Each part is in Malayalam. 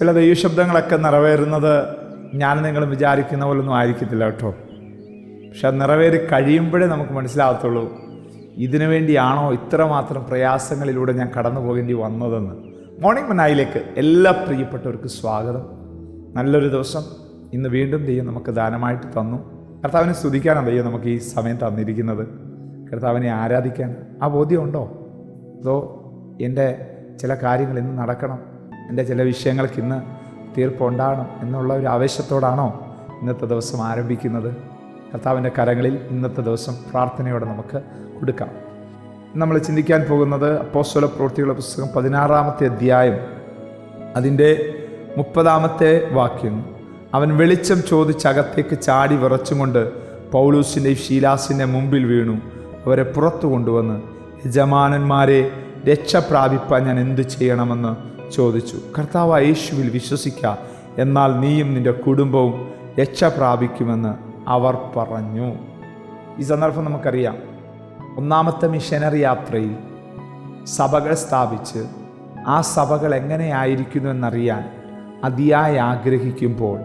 ചില ദൈവശബ്ദങ്ങളൊക്കെ നിറവേറുന്നത് ഞാൻ നിങ്ങൾ വിചാരിക്കുന്ന പോലൊന്നും ആയിരിക്കത്തില്ല കേട്ടോ. പക്ഷെ അത് നിറവേറി കഴിയുമ്പോഴേ നമുക്ക് മനസ്സിലാകത്തുള്ളൂ ഇതിനു വേണ്ടിയാണോ ഇത്രമാത്രം പ്രയാസങ്ങളിലൂടെ ഞാൻ കടന്നു പോകേണ്ടി വന്നതെന്ന്. മോർണിംഗ് മനായിലേക്ക് എല്ലാ പ്രിയപ്പെട്ടവർക്കും സ്വാഗതം. നല്ലൊരു ദിവസം. ഇന്ന് വീണ്ടും ദൈവം നമുക്ക് ദാനമായിട്ട് തന്നു. കർത്താവിനെ സ്തുതിക്കാനാണ് ദൈവം നമുക്ക് ഈ സമയം തന്നിരിക്കുന്നത്. കർത്താവിനെ ആരാധിക്കാൻ ആ ബോധ്യമുണ്ടോ? അതോ എന്റെ ചില കാര്യങ്ങൾ ഇന്ന് നടക്കണം? എന്റെ ചില വിഷയങ്ങൾക്ക് ഇന്ന് തീർപ്പുണ്ടാകണം എന്നുള്ള ഒരു ആവേശത്തോടാണോ ഇന്നത്തെ ദിവസം ആരംഭിക്കുന്നത്? കർത്താവിന്റെ കരങ്ങളിൽ ഇന്നത്തെ ദിവസം പ്രാർത്ഥനയോടെ നമുക്ക് കൊടുക്കാം. നമ്മൾ ചിന്തിക്കാൻ പോകുന്നത് അപ്പോസ്വല പ്രവൃത്തികളുടെ പുസ്തകം പതിനാറാമത്തെ അധ്യായം അതിന്റെ മുപ്പതാമത്തെ വാക്യം. അവൻ വെളിച്ചം ചോദിച്ച് അകത്തേക്ക് ചാടി വിറച്ചും കൊണ്ട് പൗലൂസിന്റെയും ഷീലാസിന്റെ മുമ്പിൽ വീണു. അവരെ പുറത്തു കൊണ്ടുവന്ന് യജമാനന്മാരെ രക്ഷ പ്രാപിപ്പാൻ ഞാൻ എന്തു ചെയ്യണമെന്ന് ചോദിച്ചു കർത്താവ് യേശുവിൽ വിശ്വസിക്ക എന്നാൽ നീയും നിന്റെ കുടുംബവും രക്ഷ പ്രാപിക്കുമെന്ന് അവർ പറഞ്ഞു. ഈ സന്ദർഭം നമുക്കറിയാം. ഒന്നാമത്തെ മിഷനറി യാത്രയിൽ സഭകൾ സ്ഥാപിച്ച് ആ സഭകൾ എങ്ങനെയായിരിക്കുന്നു എന്നറിയാൻ അതിയായി ആഗ്രഹിക്കുമ്പോൾ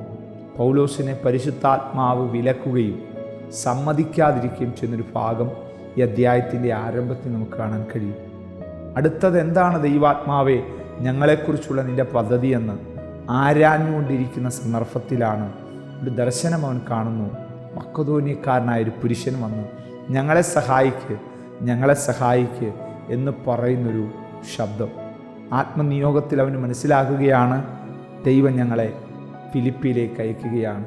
പൗലോസിനെ പരിശുദ്ധാത്മാവ് വിലക്കുകയും സമ്മതിക്കാതിരിക്കുകയും ചെയ്യുന്നൊരു ഭാഗം ഈ അധ്യായത്തിന്റെ ആരംഭത്തിൽ നമുക്ക് കാണാൻ കഴിയും. അടുത്തത് എന്താണ് ദൈവാത്മാവെ? ഞങ്ങളെക്കുറിച്ചുള്ള നിന്റെ പദ്ധതി എന്ന് ആരാഞ്ഞുകൊണ്ടിരിക്കുന്ന സന്ദർഭത്തിലാണ് ഒരു ദർശനം അവൻ കാണുന്നു. മക്കതോന്യക്കാരനായ ഒരു പുരുഷൻ വന്ന്. ഞങ്ങളെ സഹായിക്ക് ഞങ്ങളെ സഹായിക്ക് എന്ന് പറയുന്നൊരു ശബ്ദം. ആത്മനിയോഗത്തിൽ അവന് മനസ്സിലാക്കുകയാണ് ദൈവം ഞങ്ങളെ ഫിലിപ്പിയിലേക്ക് അയക്കുകയാണ്.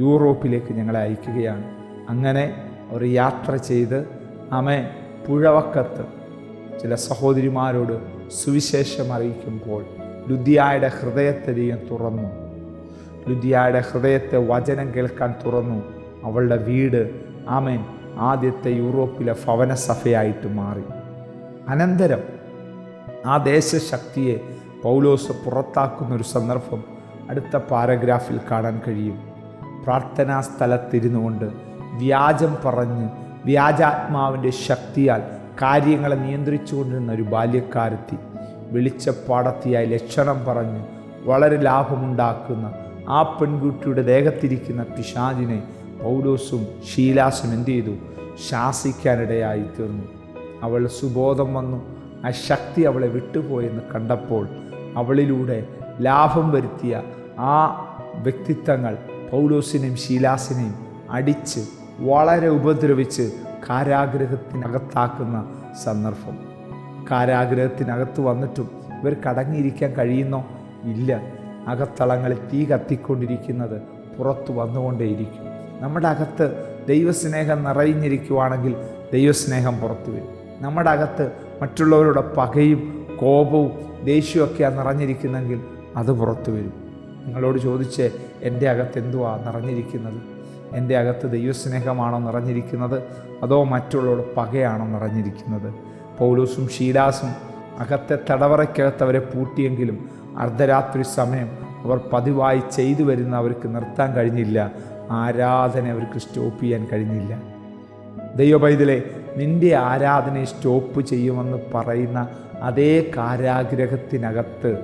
യൂറോപ്പിലേക്ക് ഞങ്ങളെ അയക്കുകയാണ്. അങ്ങനെ അവർ യാത്ര ചെയ്ത് അമേ പുഴവക്കത്ത് ചില സഹോദരിമാരോട് സുവിശേഷം അറിയിക്കുമ്പോൾ ലുദിയായുടെ ഹൃദയത്തെ ദൈവം തുറന്നു. ലുദിയായുടെ ഹൃദയത്തെ വചനം കേൾക്കാൻ തുറന്നു. അവളുടെ വീട് ആമേൻ ആദ്യത്തെ യൂറോപ്പിലെ ഭവനസഭയായിട്ട് മാറി. അനന്തരം ആ ദേശശക്തിയെ പൗലോസ് പുറത്താക്കുന്ന ഒരു സന്ദർഭം അടുത്ത പാരഗ്രാഫിൽ കാണാൻ കഴിയും. പ്രാർത്ഥനാ സ്ഥലത്തിരുന്നു കൊണ്ട് വ്യാജം പറഞ്ഞ് വ്യാജാത്മാവിന്റെ ശക്തിയാൽ കാര്യങ്ങളെ നിയന്ത്രിച്ചുകൊണ്ടിരുന്ന ഒരു ബാല്യക്കാരത്തി വെളിച്ചപ്പാടത്തിയായി ലക്ഷണം പറഞ്ഞ് വളരെ ലാഭമുണ്ടാക്കുന്ന ആ പെൺകുട്ടിയുടെ ദേഹത്തിരിക്കുന്ന പിശാജിനെ പൗലോസും ഷീലാസും എന്തു ചെയ്തു? ശാസിക്കാനിടയായി തീർന്നു. അവൾ സുബോധം വന്നു. ആ ശക്തി അവളെ വിട്ടുപോയെന്ന് കണ്ടപ്പോൾ അവളിലൂടെ ലാഭം വരുത്തിയ ആ വ്യക്തിത്വങ്ങൾ പൗലോസിനെയും ശീലാസിനെയും അടിച്ച് വളരെ ഉപദ്രവിച്ച് കാരാഗ്രഹത്തിനകത്താക്കുന്ന സന്ദർഭം. കാരാഗ്രഹത്തിനകത്ത് വന്നിട്ടും ഇവർ കടങ്ങിയിരിക്കാൻ കഴിയുന്നോ? ഇല്ല. അകത്തളങ്ങളിൽ തീ കത്തിക്കൊണ്ടിരിക്കുന്നത് പുറത്തു വന്നുകൊണ്ടേയിരിക്കും. നമ്മുടെ അകത്ത് ദൈവസ്നേഹം നിറഞ്ഞിരിക്കുവാണെങ്കിൽ ദൈവസ്നേഹം പുറത്തു വരും. നമ്മുടെ അകത്ത് മറ്റുള്ളവരുടെ പകയും കോപവും ദേഷ്യമൊക്കെയാണ് നിറഞ്ഞിരിക്കുന്നെങ്കിൽ അത് പുറത്തു വരും. നിങ്ങളോട് ചോദിച്ച് എന്റെ അകത്ത് എന്തുവാ നിറഞ്ഞിരിക്കുന്നത്? എന്റെ അകത്ത് ദൈവസ്നേഹമാണോ നിറഞ്ഞിരിക്കുന്നത്? അതോ മറ്റുള്ളവരുടെ പകയാണോ നിറഞ്ഞിരിക്കുന്നത്? പൗലൂസും ഷീലാസും അകത്തെ തടവറയ്ക്കകത്ത് അവരെ പൂട്ടിയെങ്കിലും അർദ്ധരാത്രി സമയം അവർ പതിവായി ചെയ്തു വരുന്ന അവർക്ക് നിർത്താൻ കഴിഞ്ഞില്ല. ആരാധന അവർക്ക് സ്റ്റോപ്പ് ചെയ്യാൻ കഴിഞ്ഞില്ല. ദൈവപൈതലെ നിന്റെ ആരാധനയെ സ്റ്റോപ്പ് ചെയ്യുമെന്ന് പറയുന്ന അതേ കാരാഗ്രഹത്തിനകത്ത്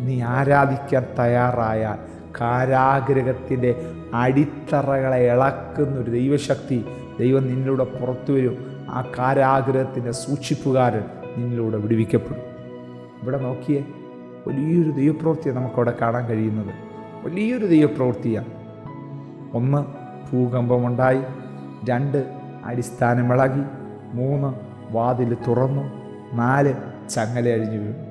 നീ ആരാധിക്കാൻ തയ്യാറായാൽ കാരാഗ്രഹത്തിന്റെ അടിത്തറകളെ ഇളക്കുന്ന ഒരു ദൈവശക്തി ദൈവം നിന്നിലൂടെ പുറത്തു വരും. ആ കാരാഗ്രഹത്തിന്റെ സൂക്ഷിപ്പുകാരൻ നിന്നിലൂടെ വിടുവിക്കപ്പെടും. ഇവിടെ നോക്കിയേ വലിയൊരു ദൈവപ്രവൃത്തിയാണ് നമുക്കവിടെ കാണാൻ കഴിയുന്നത്. വലിയൊരു ദൈവപ്രവൃത്തിയാണ്. ഒന്ന് ഭൂകമ്പമുണ്ടായി. രണ്ട് അടിസ്ഥാനം ഇളകി മൂന്ന് വാതിൽ തുറന്നു. നാല് ചങ്ങല അഴിഞ്ഞു വീണു.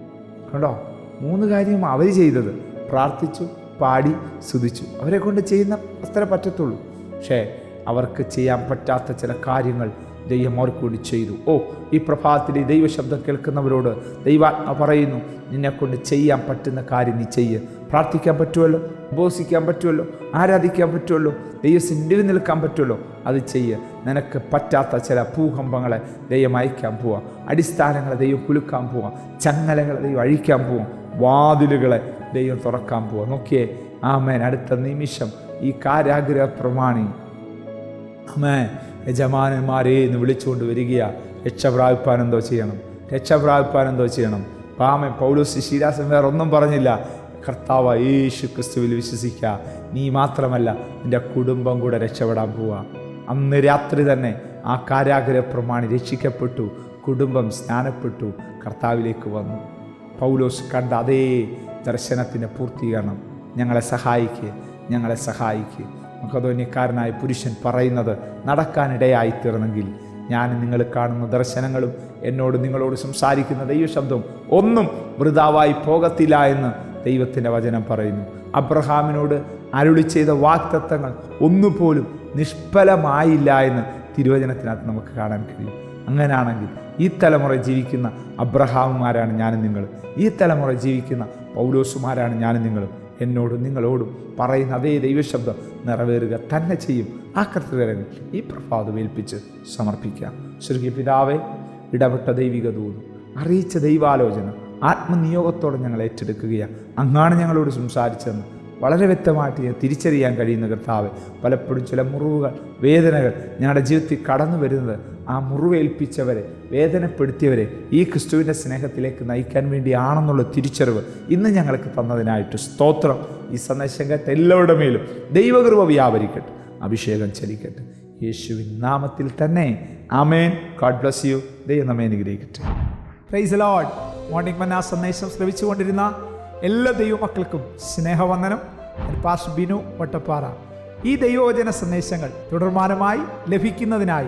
കണ്ടോ? മൂന്ന് കാര്യം അവർ ചെയ്തത്. പ്രാർത്ഥിച്ചു പാടി സ്തുതിച്ചു. അവരെ കൊണ്ട് ചെയ്യുന്ന അത്ര പറ്റത്തുള്ളൂ. പക്ഷേ അവർക്ക് ചെയ്യാൻ പറ്റാത്ത ചില കാര്യങ്ങൾ ദൈവം അവർക്ക് വേണ്ടി ചെയ്തു. ഓ ഈ പ്രഭാതത്തിൽ ഈ ദൈവശബ്ദം കേൾക്കുന്നവരോട് ദൈവാത്മ പറയുന്നു നിന്നെക്കൊണ്ട് ചെയ്യാൻ പറ്റുന്ന കാര്യം നീ ചെയ്യ്. പ്രാർത്ഥിക്കാൻ പറ്റുമല്ലോ ഉപവസിക്കാൻ പറ്റുമല്ലോ ആരാധിക്കാൻ പറ്റുമല്ലോ ദൈവസിന്റെ നിൽക്കാൻ പറ്റുമല്ലോ അത് ചെയ്യ്. നിനക്ക് പറ്റാത്ത ചില ഭൂകമ്പങ്ങളെ ദൈവം അയക്കാൻ പോവാം. അടിസ്ഥാനങ്ങളെ ദൈവം കുലുക്കാൻ പോവാം. ചങ്ങലകളെ ദൈവം അഴിക്കാൻ പോവാം. വാതിലുകളെ ദൈവം തുറക്കാൻ പോവാ. നോക്കിയേ. ആമേൻ. അടുത്ത നിമിഷം ഈ കാരാഗ്രഹ പ്രമാണി അമ്മേ യജമാനന്മാരെ എന്ന് വിളിച്ചുകൊണ്ട് വരികയാ. രക്ഷപ്രാപിപ്പാൻ എന്തോ ചെയ്യണം. രക്ഷപ്രാപിപ്പാൻ എന്തോ ചെയ്യണം. പാമൻ പൗലോസ് ശീലാസൻ വേറെ ഒന്നും പറഞ്ഞില്ല. കർത്താവ് യേശു ക്രിസ്തുവിൽ വിശ്വസിക്കുക നീ മാത്രമല്ല നിന്റെ കുടുംബം കൂടെ രക്ഷപ്പെടാൻ പോവുക അന്ന് രാത്രി തന്നെ ആ കാരാഗ്രഹ പ്രമാണി രക്ഷിക്കപ്പെട്ടു. കുടുംബം സ്നാനപ്പെട്ടു. കർത്താവിലേക്ക് വന്നു. പൗലോസ് കണ്ട അതേ ദർശനത്തിന്റെ പൂർത്തീകരണം. ഞങ്ങളെ സഹായിക്കുക ഞങ്ങളെ സഹായിക്കുക മുഖധോന്യക്കാരനായ പുരുഷൻ പറയുന്നത് നടക്കാനിടയായി തീർന്നെങ്കിൽ ഞാൻ നിങ്ങൾ കാണുന്ന ദർശനങ്ങളും എന്നോട് നിങ്ങളോട് സംസാരിക്കുന്ന ദൈവശബ്ദവും ഒന്നും വൃതാവായി പോകത്തില്ല എന്ന് ദൈവത്തിന്റെ വചനം പറയുന്നു. അബ്രഹാമിനോട് അരുളി ചെയ്ത വാക്തത്വങ്ങൾ ഒന്നുപോലും നിഷ്ഫലമായില്ല എന്ന് തിരുവചനത്തിനകത്ത് നമുക്ക് കാണാൻ കഴിയും. അങ്ങനെയാണെങ്കിൽ ഈ തലമുറ ജീവിക്കുന്ന അബ്രഹാമുമാരാണ് ഞാനും നിങ്ങൾ. ഈ തലമുറ ജീവിക്കുന്ന പൗലോസുമാരാണ് ഞാനും നിങ്ങളും എന്നോടും നിങ്ങളോടും പറയുന്ന അതേ ദൈവശബ്ദം നിറവേറുക തന്നെ ചെയ്യും. ആ കർത്തകരങ്ങൾ ഈ പ്രഭാതം ഏൽപ്പിച്ച് സമർപ്പിക്കാം. ശ്രീ പിതാവെ ഇടപെട്ട ദൈവിക ദൂത് അറിയിച്ച ദൈവാലോചന ആത്മനിയോഗത്തോടെ ഞങ്ങൾ ഏറ്റെടുക്കുകയാണ്. അങ്ങാണ് ഞങ്ങളോട് സംസാരിച്ചതെന്ന് വളരെ വ്യക്തമായിട്ട് തിരിച്ചറിയാൻ കഴിയുന്ന കർത്താവ് പലപ്പോഴും ചില മുറിവുകൾ വേദനകൾ ഞങ്ങളുടെ ജീവിതത്തിൽ കടന്നു വരുന്നത് ആ മുറിവേൽപ്പിച്ചവരെ വേദനപ്പെടുത്തിയവരെ ഈ ക്രിസ്തുവിന്റെ സ്നേഹത്തിലേക്ക് നയിക്കാൻ വേണ്ടിയാണെന്നുള്ള തിരിച്ചറിവ് ഇന്ന് ഞങ്ങൾക്ക് തന്നതിനായിട്ട് സ്തോത്രം. ഈ സന്ദേശം കേട്ട എല്ലാവരുടെ മേലും ദൈവകൃപ വ്യാപരിക്കട്ടെ അഭിഷേകം ചലിക്കട്ടെ. യേശുവിൻ നാമത്തിൽ തന്നെ ആമേൻ. ഗോഡ് ബ്ലസ് യു ദൈവം നമ്മെ അനുഗ്രഹിക്കട്ടെ. പ്രൈസ് ലോഡ് മോർണിംഗ് മന്ന സന്ദേശം ശ്രമിച്ചുകൊണ്ടിരുന്ന എല്ലാ ദൈവമക്കൾക്കും സ്നേഹവന്ദനം. പാസ് ബിനു വട്ടപ്പാറ. ഈ ദൈവവചന സന്ദേശങ്ങൾ തുടർമാനമായി ലഭിക്കുന്നതിനായി